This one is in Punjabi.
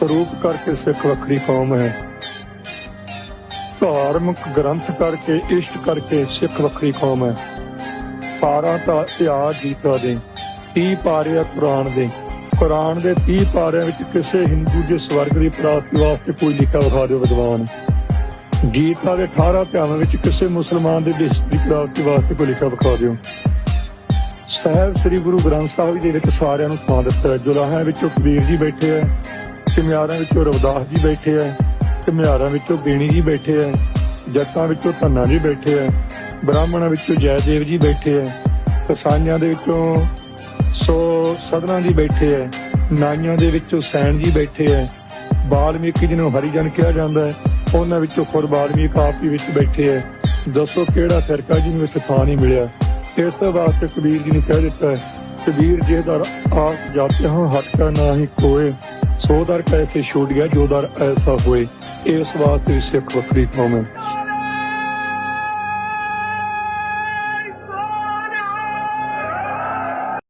ਸਰੂਪ ਕਰਕੇ ਸਿੱਖ ਵੱਖਰੀ ਕੌਮ ਹੈ। ਧਾਰਮਿਕ ਗ੍ਰੰਥ ਕਰਕੇ, ਇਸ਼ਟ ਕਰਕੇ ਸਿੱਖ ਵੱਖਰੀ ਕੌਮ ਹੈ। ਪਾਰਾ ਤਾਂ ਇਤਿਹਾਸ ਗੀਤਾ ਦੇ 30 ਪਾਰੇ ਕੁਰਾਨ ਦੇ। ਕੁਰਾਨ ਦੇ 30 ਪਾਰਿਆਂ ਵਿੱਚ ਕਿਸੇ ਹਿੰਦੂ ਦੇ ਸਵਰਗ ਦੀ ਪ੍ਰਾਪਤੀ ਵਾਸਤੇ ਕੋਈ ਲਿਖਾ ਵਿਖਾ ਦਿਓ ਵਿਦਵਾਨ। ਗੀਤਾ ਦੇ 18 ਅਧਿਆਵਾਂ ਵਿੱਚ ਕਿਸੇ ਮੁਸਲਮਾਨ ਦੇ ਦੇਸ਼ ਦੀ ਪ੍ਰਾਪਤੀ ਵਾਸਤੇ ਕੋਈ ਲਿਖਾ ਵਿਖਾ ਦਿਓ। ਸਾਹਿਬ ਸ੍ਰੀ ਗੁਰੂ ਗ੍ਰੰਥ ਸਾਹਿਬ ਜੀ ਦੇ ਵਿੱਚ ਸਾਰਿਆਂ ਨੂੰ ਥਾਂ ਦਿੱਤਾ ਹੈ। ਜੁਲਾਹਿਆਂ ਵਿੱਚ ਕਬੀਰ ਜੀ ਬੈਠੇ ਹੈ। ਘੁਮਿਆਰਾਂ ਵਿੱਚੋਂ ਰਵਿਦਾਸ ਜੀ ਬੈਠੇ ਹੈ ਘੁਮਿਆਰਾਂ ਵਿੱਚੋਂ ਬੇਣੀ ਜੀ ਬੈਠੇ ਹੈ ਜੱਟਾਂ ਵਿੱਚੋਂ ਧੰਨਾ ਜੀ ਬੈਠੇ ਹੈ ਬ੍ਰਾਹਮਣਾਂ ਵਿੱਚੋਂ ਜੈਦੇਵ ਜੀ ਬੈਠੇ ਹੈ ਕਸਾਈਆਂ ਦੇ ਵਿੱਚੋਂ ਸੋ ਸਦਨਾਂ ਜੀ ਬੈਠੇ ਹੈ ਨਾਈਆਂ ਦੇ ਵਿੱਚੋਂ ਸੈਣ ਜੀ ਬੈਠੇ ਹੈ ਬਾਲਮੀਕੀ ਜਿਹਨੂੰ ਹਰੀਜਨ ਕਿਹਾ ਜਾਂਦਾ ਹੈ ਉਹਨਾਂ ਵਿੱਚੋਂ ਖੁਦ ਬਾਲਮੀਕ ਆਪ ਹੀ ਵਿੱਚ ਬੈਠੇ ਹੈ ਦੱਸੋ ਕਿਹੜਾ ਫਿਰਕਾ ਜਿਹਨੂੰ ਇੱਥੇ ਥਾਂ ਨਹੀਂ ਮਿਲਿਆ? ਇਸ ਵਾਸਤੇ ਕਬੀਰ ਜੀ ਨੇ ਕਹਿ ਦਿੱਤਾ ਹੈ, ਕਬੀਰ ਜੇ ਦਰ ਆਸ ਜਾਤੇ ਹਾਂ ਹਟ ਕਾ ਨਾਹੀ ਕੋਏ ਸੋ ਦਰ ਕੈਸੇ ਛੂਟ ਗਿਆ, ਜੋ ਦਰ ਐਸਾ ਹੋਏ, ਇਸ ਵਾਸਤੇ ਸਿੱਖ ਵੱਖਰੀ ਕੌਮ ਹੈ।